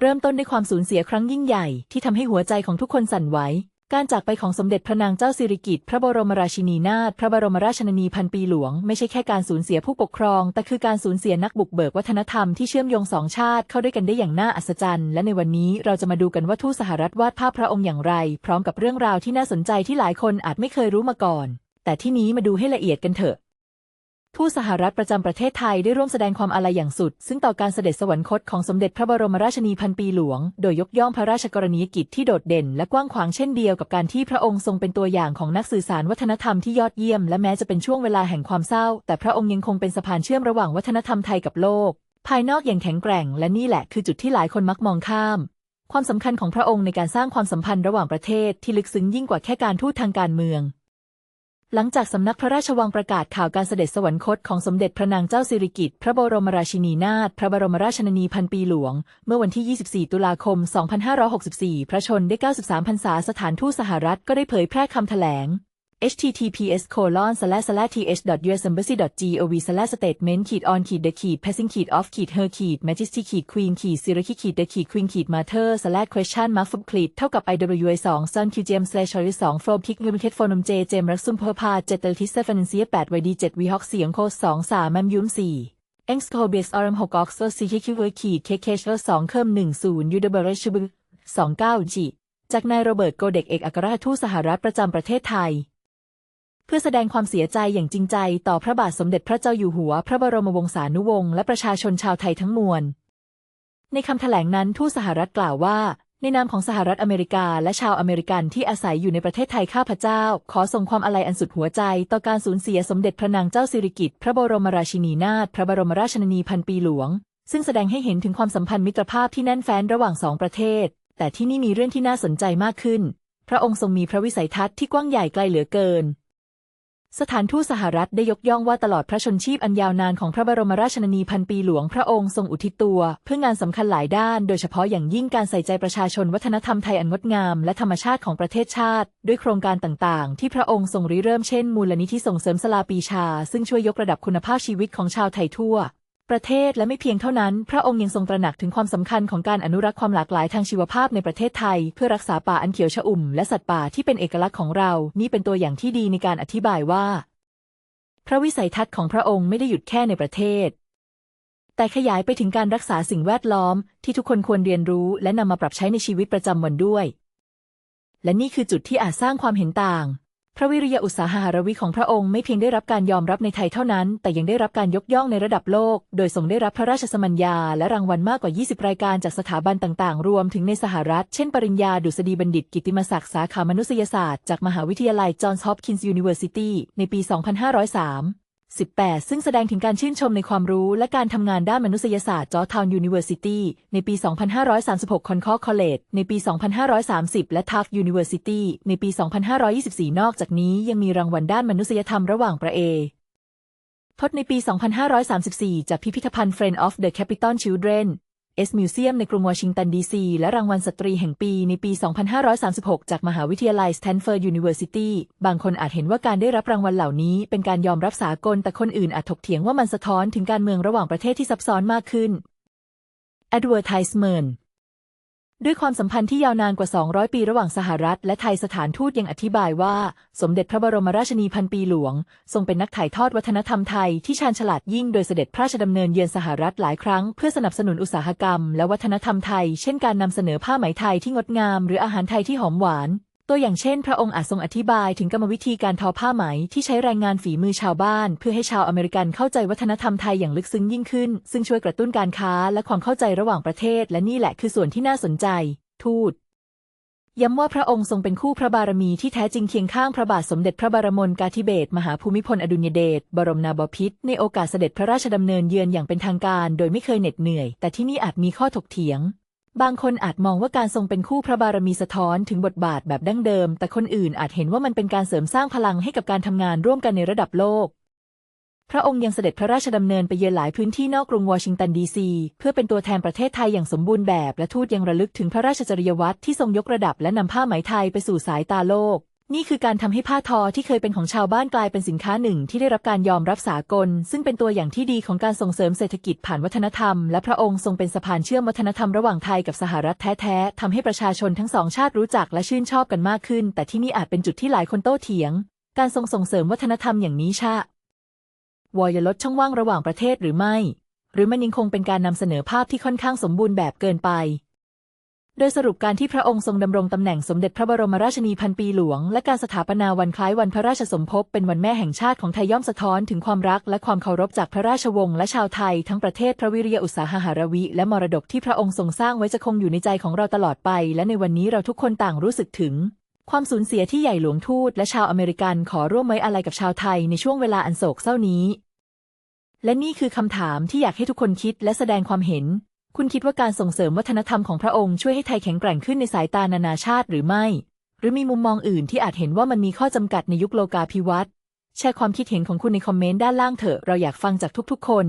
เริ่มต้นด้วยความสูญเสียครั้งยิ่งใหญ่ที่ทำให้หัวใจของทุกคนสั่นไหว การจากไปของสมเด็จพระนางเจ้าสิริกิติ์พระบรมราชินีนาถพระบรมราชชนนีพันปีหลวง ไม่ใช่แค่การสูญเสียผู้ปกครอง แต่คือการสูญเสียนักบุกเบิกวัฒนธรรมที่เชื่อมโยงสองชาติเข้าด้วยกันได้อย่างน่าอัศจรรย์ และในวันนี้เราจะมาดูกันว่าทูตสหรัฐวาดภาพพระองค์อย่างไร พร้อมกับเรื่องราวที่น่าสนใจที่หลายคนอาจไม่เคยรู้มาก่อน แต่ที่นี้มาดูให้ละเอียดกันเถอะ ทูตสหรัฐประจำประเทศไทยได้ร่วมแสดงความอาลัยอย่างสุด ซึ่งต่อการเสด็จสวรรคตของสมเด็จพระบรมราชินีพันปีหลวง โดยยกย่องพระราชกรณียกิจที่โดดเด่นและกว้างขวางเช่นเดียวกับการที่พระองค์ทรงเป็นตัวอย่างของนักสื่อสารวัฒนธรรมที่ยอดเยี่ยม และแม้จะเป็นช่วงเวลาแห่งความเศร้า แต่พระองค์ยังคงเป็นสะพานเชื่อมระหว่างวัฒนธรรมไทยกับโลก ภายนอกอย่างแข็งแกร่ง และนี่แหละคือจุดที่หลายคนมักมองข้าม ความสำคัญของพระองค์ในการสร้างความสัมพันธ์ระหว่างประเทศที่ลึกซึ้งยิ่งกว่าแค่การทูตทางการเมือง หลังจากสำนักพระราชวังประกาศข่าวการเสด็จสวรรคตของสมเด็จพระนางเจ้าสิริกิติ์พระบรมราชินีนาถพระบรมราชนนีพันปีหลวง เมื่อวันที่ 24 ตุลาคม 2564 พระชนได้ 93 พรรษาสถานทูตสหรัฐก็ได้เผยแพร่คำแถลง https colon slash slash th dot us embassy dot gov slash statement ขีด on ขีด the ขีด passing ขีด off ขีด her ขีด majesty ขีด queen ขีด siraki ขีด the ขีด queen ขีด mater slash question mark full ขีดเท่ากับ iwa 2 sun qgm slash choice 2 from pick limited phonum j jem รักซุมเพอร์พาเจ็ดเตลทิสเซฟันเซีย8 yd 7 v hawk เสียงโคส2 3มัมยุ้ม4 Engs c o b e s RM 6 Ox 4 CKQ ขีด KK 2เคิม10 u d b r h b 29 G จากนายโรเบิร์ตโกเด็กเอกอัครราชทูตสหรัฐประจำประเทศไทย เพื่อแสดงความเสียใจอย่างจริงใจต่อพระบาทสมเด็จพระเจ้าอยู่หัว พระบรมวงศานุวงศ์และประชาชนชาวไทยทั้งมวล ในคำแถลงนั้นทูตสหรัฐกล่าวว่า ในนามของสหรัฐอเมริกาและชาวอเมริกันที่อาศัยอยู่ในประเทศไทยข้าพเจ้า ขอส่งความอาลัยอันสุดหัวใจ ต่อการสูญเสียสมเด็จพระนางเจ้าสิริกิติ์พระบรมราชินีนาถพระบรมราชชนนีพันปีหลวง ซึ่งแสดงให้เห็นถึงความสัมพันธ์มิตรภาพที่แน่นแฟ้นระหว่างสองประเทศ แต่ที่นี่มีเรื่องที่น่าสนใจมากขึ้น พระองค์ทรงมีพระวิสัยทัศน์ที่กว้างใหญ่ไกลเหลือเกิน สถานทูตสหรัฐได้ยกย่องว่าตลอดพระชนชีพอันยาวนานของพระบรมราชนนีพันปีหลวงพระองค์ทรงอุทิศตัว เพื่องานสำคัญหลายด้าน โดยเฉพาะอย่างยิ่งการใส่ใจประชาชนวัฒนธรรมไทยอันงดงาม และธรรมชาติของประเทศชาติ ด้วยโครงการต่างๆ ที่พระองค์ทรงริเริ่มเช่น มูลนิธิส่งเสริมสลาปีชา ซึ่งช่วยยกระดับคุณภาพชีวิตของชาวไทยทั่ว ประเทศและไม่เพียงเท่านั้น พระองค์ยังทรงตระหนักถึงความสำคัญของการอนุรักษ์ความหลากหลายทางชีวภาพในประเทศไทย เพื่อรักษาป่าอันเขียวชอุ่มและสัตว์ป่าที่เป็นเอกลักษณ์ของเรา นี่เป็นตัวอย่างที่ดีในการอธิบายว่า พระวิสัยทัศน์ของพระองค์ไม่ได้หยุดแค่ในประเทศ แต่ขยายไปถึงการรักษาสิ่งแวดล้อม ที่ทุกคนควรเรียนรู้ และนำมาปรับใช้ในชีวิตประจำวันด้วย และนี่คือจุดที่อาจสร้างความเห็นต่าง พระวิริยะอุตสาหะวิของพระองค์ไม่เพียงได้รับการยอมรับในไทยเท่านั้น แต่ยังได้รับการยกย่องในระดับโลก โดยทรงได้รับพระราชสมัญญา และรางวัลมากกว่า 20 รายการจากสถาบันต่างๆ รวมถึงในสหรัฐ เช่น ปริญญาดุษฎีบัณฑิต กิตติมศักดิ์สาขามนุษยศาสตร์ จากมหาวิทยาลัยจอห์นส์ฮอปกินส์ยูนิเวอร์ซิตี้ในปี 2503 18 ซึ่งแสดงถึงการชื่นชมในความรู้และการทำงานด้านมนุษยศาสตร์จอร์จทาวน์ยูนิเวอร์ซิตี้ในปี 2536 คอนคอร์คอลเลจในปี 2530 และทัฟยูนิเวอร์ซิตี้ในปี 2524 นอกจากนี้ยังมีรางวัลด้านมนุษยธรรมระหว่างประเอทศในปี 2534 จากพิพิธภัณฑ์ Friend of the Capitol Children เอสมิวเซียมในกรุงวอชิงตันดีซีและรางวัลสตรีแห่งปีในปี 2536 จากมหาวิทยาลัยสแตนฟอร์ดยูนิเวอร์ซิตี้บางคนอาจเห็นว่าการได้รับรางวัลเหล่านี้เป็นการยอมรับสากล แต่คนอื่นอาจถกเถียงว่ามันสะท้อนถึงการเมืองระหว่างประเทศที่ซับซ้อนมากขึ้น Advertisement ด้วยความสัมพันธ์ที่ยาวนานกว่า 200 ปีระหว่างสหรัฐและไทยสถานทูตยังอธิบายว่า สมเด็จพระบรมราชินีพันปีหลวง ทรงเป็นนักถ่ายทอดวัฒนธรรมไทยที่ชาญฉลาดยิ่งโดยเสด็จพระราชดำเนินเยือนสหรัฐหลายครั้งเพื่อสนับสนุนอุตสาหกรรมและวัฒนธรรมไทย เช่นการนำเสนอผ้าไหมไทยที่งดงาม หรืออาหารไทยที่หอมหวาน ตัวอย่างเช่น พระองค์อาจทรงอธิบายถึงกรรมวิธีการทอผ้าไหมที่ใช้แรงงานฝีมือชาวบ้าน เพื่อให้ชาวอเมริกันเข้าใจวัฒนธรรมไทยอย่างลึกซึ้งยิ่งขึ้น ซึ่งช่วยกระตุ้นการค้าและความเข้าใจระหว่างประเทศ และนี่แหละคือส่วนที่น่าสนใจ ทูตย้ำว่าพระองค์ทรงเป็นคู่พระบารมีที่แท้จริงเคียงข้างพระบาทสมเด็จพระบรมกาธิเบศมหาภูมิพลอดุลยเดชบรมนาถบพิตรในโอกาสเสด็จพระราชดำเนินเยือนอย่างเป็นทางการ โดยไม่เคยเหน็ดเหนื่อย แต่ที่นี่อาจมีข้อถกเถียง บางคนอาจมองว่าการทรงเป็นคู่พระบารมีสะท้อนถึงบทบาทแบบดั้งเดิม แต่คนอื่นอาจเห็นว่ามันเป็นการเสริมสร้างพลังให้กับการทำงานร่วมกันในระดับโลก พระองค์ยังเสด็จพระราชดำเนินไปเยือนหลายพื้นที่นอกกรุงวอชิงตันดีซีเพื่อเป็นตัวแทนประเทศไทยอย่างสมบูรณ์แบบ และทูตยังระลึกถึงพระราชจริยวัตรที่ทรงยกระดับและนำผ้าไหมไทยไปสู่สายตาโลก นี่คือการทำให้ผ้าทอที่เคยเป็นของชาวบ้านกลายเป็นสินค้าหนึ่งที่ได้รับการยอมรับสากล ซึ่งเป็นตัวอย่างที่ดีของการส่งเสริมเศรษฐกิจผ่านวัฒนธรรม และพระองค์ทรงเป็นสะพานเชื่อมวัฒนธรรมระหว่างไทยกับสหรัฐแท้ๆทำให้ประชาชนทั้งสองชาติรู้จักและชื่นชอบกันมากขึ้น แต่ที่นี่อาจเป็นจุดที่หลายคนโต้เถียง การทรงส่งเสริมวัฒนธรรมอย่างนี้ชะวอยลดช่องว่างระหว่างประเทศหรือไม่ หรือมันยังคงเป็นการนำเสนอภาพที่ค่อนข้างสมบูรณ์แบบเกินไป โดยสรุปการที่พระองค์ทรงดำรงตำแหน่งสมเด็จพระบรมราชินีพันปีหลวง และการสถาปนาวันคล้ายวันพระราชสมภพเป็นวันแม่แห่งชาติของไทยย่อมสะท้อนถึงความรักและความเคารพจากพระราชวงศ์และชาวไทย ทั้งประเทศพระวิริยอุตสาหหารวิ และมรดกที่พระองค์ทรงสร้างไว้จะคงอยู่ในใจของเราตลอดไป และในวันนี้เราทุกคนต่างรู้สึกถึง ความสูญเสียที่ใหญ่หลวงทูตและชาวอเมริกันขอร่วมไว้อาลัยกับชาวไทยในช่วงเวลาอันโศกเศร้านี้ และนี่คือคำถามที่อยากให้ทุกคนคิดและแสดงความเห็น คุณคิดว่าการส่งเสริมวัฒนธรรมของพระองค์ช่วยให้ไทยแข็งแกร่งขึ้นในสายตานานาชาติหรือไม่ หรือมีมุมมองอื่นที่อาจเห็นว่ามันมีข้อจำกัดในยุคโลกาภิวัตน์แชร์ความคิดเห็นของคุณในคอมเมนต์ด้านล่างเถอะเราอยากฟังจากทุกๆ คน